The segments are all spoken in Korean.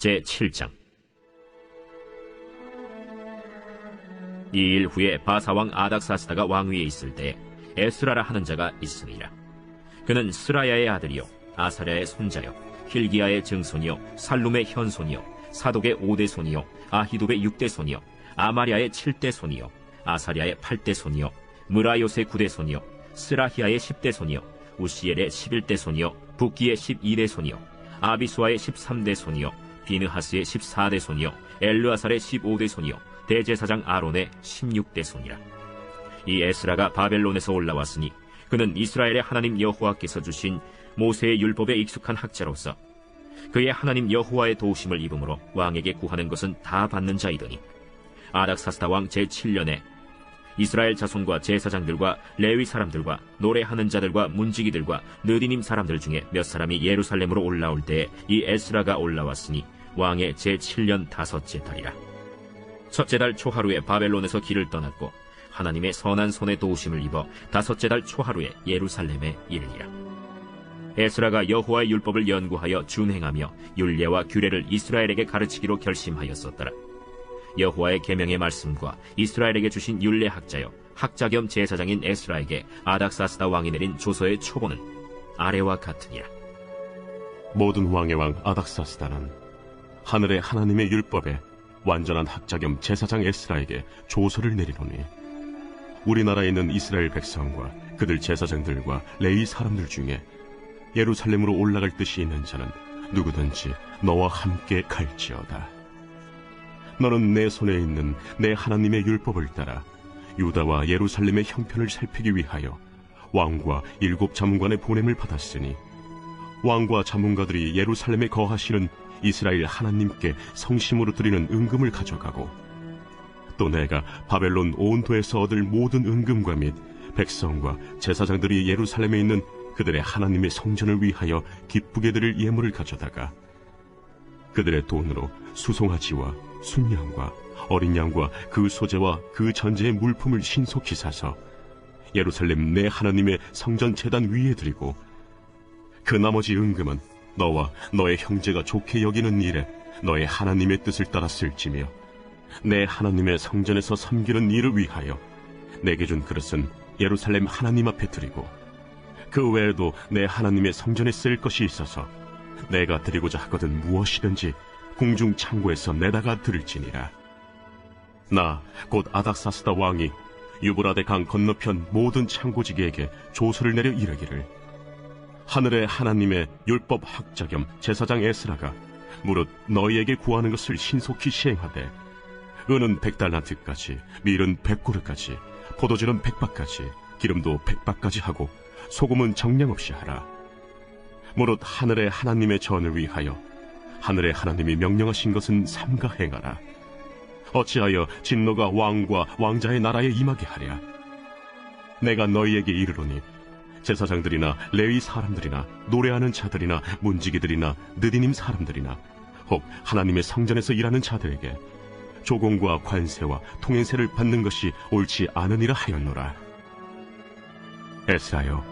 제 7장. 이 일 후에 바사왕 아닥사스다가 왕위에 있을 때 에스라라 하는 자가 있으니라. 그는 스라야의 아들이요 아사랴의 손자요 힐기야의 증손이요 살룸의 현손이요 사독의 오대 손이요 아히도의 육대 손이요 아마랴의 칠대 손이요 아사랴의 팔대 손이요 무라요의 구대 손이요 스라히아의 십대 손이요 우시엘의 십일대 손이요 북기의 십이대 손이요 아비수아의 십삼대 손이요 비느하스의 십사대 손이요 엘르아살의 십오대 손이요 대제사장 아론의 십육대 손이라. 이 에스라가 바벨론에서 올라왔으니 그는 이스라엘의 하나님 여호와께서 주신 모세의 율법에 익숙한 학자로서 그의 하나님 여호와의 도우심을 입음으로 왕에게 구하는 것은 다 받는 자이더니 아닥사스다 왕 제7년에 이스라엘 자손과 제사장들과 레위 사람들과 노래하는 자들과 문지기들과 느디님 사람들 중에 몇 사람이 예루살렘으로 올라올 때에 이 에스라가 올라왔으니 왕의 제7년 다섯째 달이라. 첫째 달 초하루에 바벨론에서 길을 떠났고 하나님의 선한 손에 도우심을 입어 다섯째 달 초하루에 예루살렘에 이르니라. 에스라가 여호와의 율법을 연구하여 준행하며 율례와 규례를 이스라엘에게 가르치기로 결심하였었더라. 여호와의 계명의 말씀과 이스라엘에게 주신 율례 학자여 학자 겸 제사장인 에스라에게 아닥사스다 왕이 내린 조서의 초본은 아래와 같으니라. 모든 왕의 왕 아닥사스다는 하늘의 하나님의 율법에 완전한 학자 겸 제사장 에스라에게 조서를 내리노니 우리나라에 있는 이스라엘 백성과 그들 제사장들과 레위 사람들 중에 예루살렘으로 올라갈 뜻이 있는 자는 누구든지 너와 함께 갈지어다. 너는 내 손에 있는 내 하나님의 율법을 따라 유다와 예루살렘의 형편을 살피기 위하여 왕과 일곱 자문관의 보냄을 받았으니 왕과 자문가들이 예루살렘에 거하시는 이스라엘 하나님께 성심으로 드리는 은금을 가져가고 또 내가 바벨론 온도에서 얻을 모든 은금과 및 백성과 제사장들이 예루살렘에 있는 그들의 하나님의 성전을 위하여 기쁘게 드릴 예물을 가져다가 그들의 돈으로 수송아지와 순양과 어린 양과 그 소재와 그 전제의 물품을 신속히 사서 예루살렘 내 하나님의 성전 재단 위에 드리고 그 나머지 은금은 너와 너의 형제가 좋게 여기는 일에 너의 하나님의 뜻을 따라 쓸지며 내 하나님의 성전에서 섬기는 일을 위하여 내게 준 그릇은 예루살렘 하나님 앞에 드리고 그 외에도 내 하나님의 성전에 쓸 것이 있어서 내가 드리고자 하거든 무엇이든지 궁중 창고에서 내다가 드릴지니라. 나 곧 아닥사스다 왕이 유브라데 강 건너편 모든 창고지기에게 조서를 내려 이르기를 하늘의 하나님의 율법 학자 겸 제사장 에스라가 무릇 너희에게 구하는 것을 신속히 시행하되 은은 백달란트까지 밀은 백고르까지 포도주는 백박까지 기름도 백박까지 하고 소금은 정량 없이 하라. 무릇 하늘의 하나님의 전을 위하여 하늘의 하나님이 명령하신 것은 삼가 행하라. 어찌하여 진노가 왕과 왕자의 나라에 임하게 하랴? 내가 너희에게 이르노니 제사장들이나 레위 사람들이나 노래하는 자들이나 문지기들이나 느디님 사람들이나 혹 하나님의 성전에서 일하는 자들에게 조공과 관세와 통행세를 받는 것이 옳지 않으니라 하였노라. 에스라여,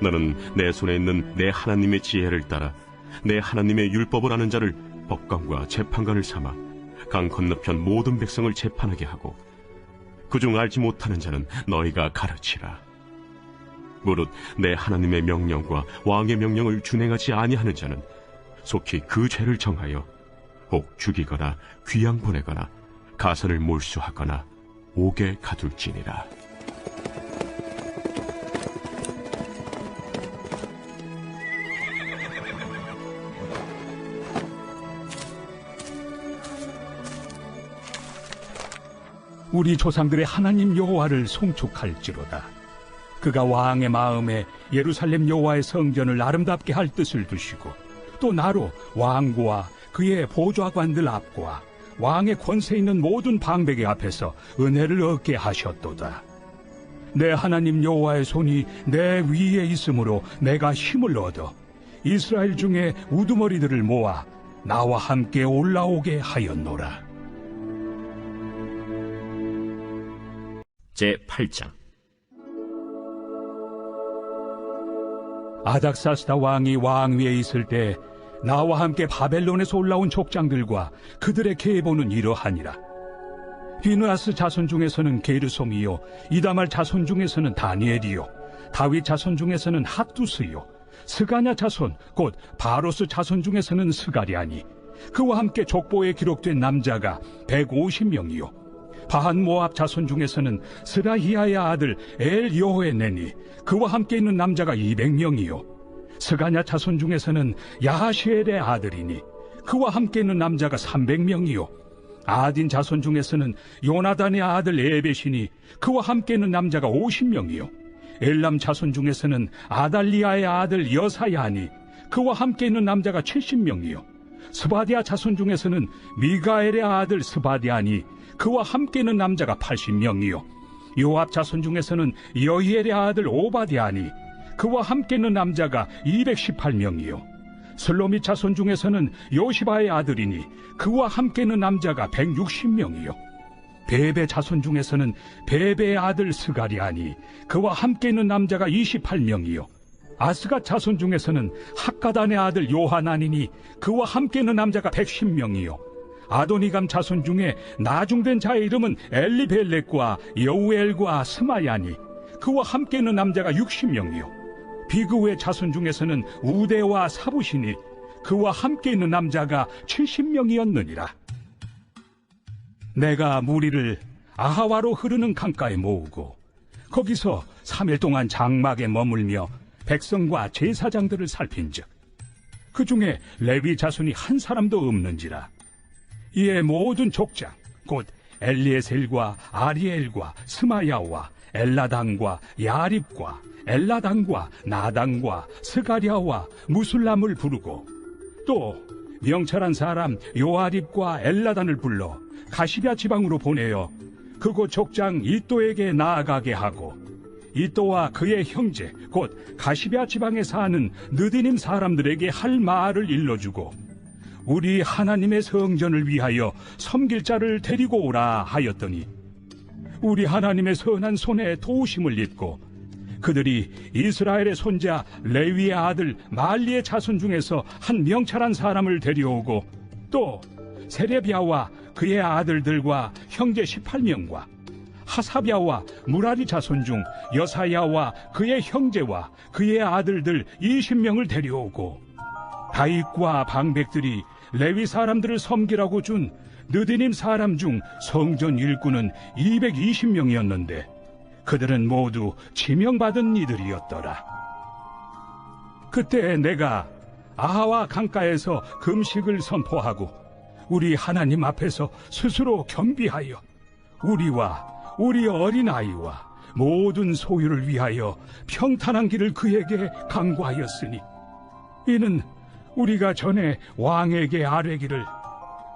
너는 내 손에 있는 내 하나님의 지혜를 따라 내 하나님의 율법을 아는 자를 법관과 재판관을 삼아 강 건너편 모든 백성을 재판하게 하고 그중 알지 못하는 자는 너희가 가르치라. 무릇 내 하나님의 명령과 왕의 명령을 준행하지 아니하는 자는 속히 그 죄를 정하여 혹 죽이거나 귀양 보내거나 가선을 몰수하거나 옥에 가둘지니라. 우리 조상들의 하나님 여호와를 송축할지로다. 그가 왕의 마음에 예루살렘 여호와의 성전을 아름답게 할 뜻을 두시고 또 나로 왕과 그의 보좌관들 앞과 왕의 권세 있는 모든 방백의 앞에서 은혜를 얻게 하셨도다. 내 하나님 여호와의 손이 내 위에 있으므로 내가 힘을 얻어 이스라엘 중에 우두머리들을 모아 나와 함께 올라오게 하였노라. 제 8장 아닥사스다 왕이 왕위에 있을 때 나와 함께 바벨론에서 올라온 족장들과 그들의 계보는 이러하니라. 비누아스 자손 중에서는 게르솜이요, 이다말 자손 중에서는 다니엘이요, 다윗 자손 중에서는 핫두스요, 스가냐 자손, 곧 바로스 자손 중에서는 스가리아니, 그와 함께 족보에 기록된 남자가 150명이요. 바한 모압 자손 중에서는 스라히아의 아들 엘 여호에네니 그와 함께 있는 남자가 200명이요. 스가냐 자손 중에서는 야하시엘의 아들이니 그와 함께 있는 남자가 300명이요. 아딘 자손 중에서는 요나단의 아들 에벳이니 그와 함께 있는 남자가 50명이요. 엘람 자손 중에서는 아달리아의 아들 여사야니 그와 함께 있는 남자가 70명이요. 스바디아 자손 중에서는 미가엘의 아들 스바디아니 그와 함께 있는 남자가 80명이요. 요압 자손 중에서는 여히엘의 아들 오바디아니 그와 함께 있는 남자가 218명이요. 슬로미 자손 중에서는 요시바의 아들이니 그와 함께 있는 남자가 160명이요. 베베 자손 중에서는 베베의 아들 스가리아니 그와 함께 있는 남자가 28명이요. 아스가 자손 중에서는 학가단의 아들 요하나니니 그와 함께 있는 남자가 110명이요. 아도니감 자손 중에 나중된 자의 이름은 엘리벨렉과 여우엘과 스마야니 그와 함께 있는 남자가 60명이요. 비그의 자손 중에서는 우대와 사부시니 그와 함께 있는 남자가 70명이었느니라. 내가 무리를 아하와로 흐르는 강가에 모으고 거기서 3일 동안 장막에 머물며 백성과 제사장들을 살핀즉 그 중에 레위 자손이 한 사람도 없는지라 이에 모든 족장 곧 엘리에셀과 아리엘과 스마야와 엘라당과 야립과 엘라당과 나당과 스가랴와 무술람을 부르고 또 명철한 사람 요아립과 엘라단을 불러 가시랴 지방으로 보내어 그곳 족장 이또에게 나아가게 하고 이또와 그의 형제 곧 가시랴 지방에 사는 느디님 사람들에게 할 말을 일러주고 우리 하나님의 성전을 위하여 섬길 자를 데리고 오라 하였더니 우리 하나님의 선한 손에 도우심을 입고 그들이 이스라엘의 손자 레위의 아들 말리의 자손 중에서 한 명철한 사람을 데려오고 또 세레비아와 그의 아들들과 형제 18명과 하사비아와 무라리 자손 중 여사야와 그의 형제와 그의 아들들 20명을 데려오고 다윗과 방백들이 레위 사람들을 섬기라고 준 느디님 사람 중 성전 일꾼은 220명이었는데 그들은 모두 지명받은 이들이었더라. 그때 내가 아하와 강가에서 금식을 선포하고 우리 하나님 앞에서 스스로 겸비하여 우리와 우리 어린아이와 모든 소유를 위하여 평탄한 길을 그에게 강구하였으니 이는 우리가 전에 왕에게 아뢰기를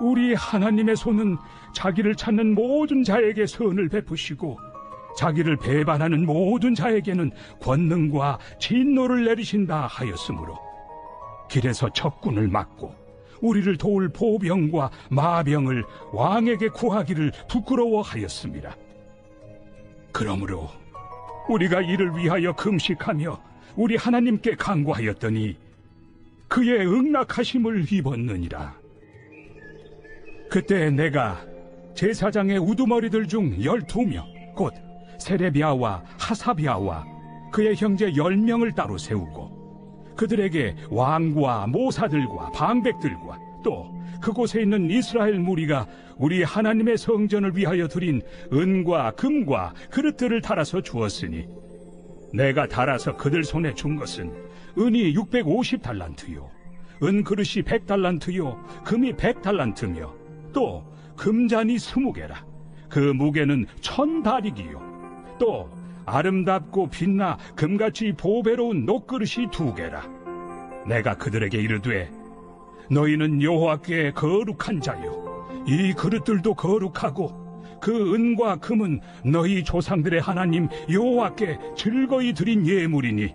우리 하나님의 손은 자기를 찾는 모든 자에게 선을 베푸시고 자기를 배반하는 모든 자에게는 권능과 진노를 내리신다 하였으므로 길에서 적군을 막고 우리를 도울 보병과 마병을 왕에게 구하기를 부끄러워하였습니다. 그러므로 우리가 이를 위하여 금식하며 우리 하나님께 간구하였더니 그의 응낙하심을 입었느니라. 그때 내가 제사장의 우두머리들 중 열두 명, 곧 세레비아와 하사비아와 그의 형제 열 명을 따로 세우고 그들에게 왕과 모사들과 방백들과 또 그곳에 있는 이스라엘 무리가 우리 하나님의 성전을 위하여 드린 은과 금과 그릇들을 달아서 주었으니 내가 달아서 그들 손에 준 것은 은이 650달란트요 은 그릇이 100달란트요 금이 100달란트며 또 금잔이 20개라 그 무게는 천다리기요 또 아름답고 빛나 금같이 보배로운 녹그릇이 두 개라. 내가 그들에게 이르되 너희는 여호와께 거룩한 자요. 이 그릇들도 거룩하고 그 은과 금은 너희 조상들의 하나님 여호와께 즐거이 드린 예물이니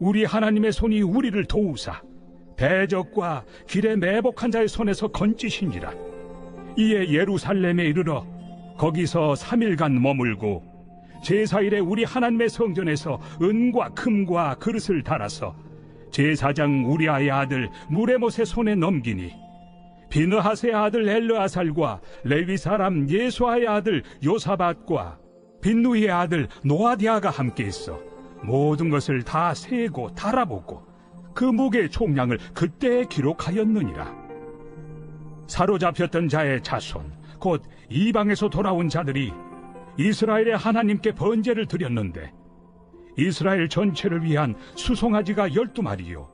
우리 하나님의 손이 우리를 도우사 대적과 길에 매복한 자의 손에서 건지시니라. 이에 예루살렘에 이르러 거기서 3일간 머물고 제사일에 우리 하나님의 성전에서 은과 금과 그릇을 달아서 제사장 우리아의 아들 무레못의 손에 넘기니 비느하스의 아들 엘르아살과 레위 사람 예수아의 아들 요사밭과 빈누이의 아들 노아디아가 함께 있어 모든 것을 다 세고 달아보고 그 무게의 총량을 그때 기록하였느니라. 사로잡혔던 자의 자손 곧 이방에서 돌아온 자들이 이스라엘의 하나님께 번제를 드렸는데 이스라엘 전체를 위한 수송아지가 열두 마리요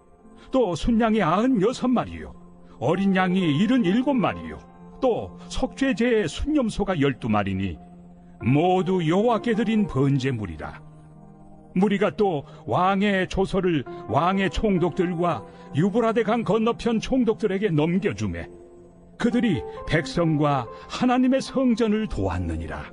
또 순양이 아흔 여섯 마리요 어린 양이 일흔 일곱 마리요 또 속죄제의 순념소가 열두 마리니 모두 여호와께 드린 번제물이라 무리가 또 왕의 조서를 왕의 총독들과 유브라데 강 건너편 총독들에게 넘겨주매 그들이 백성과 하나님의 성전을 도왔느니라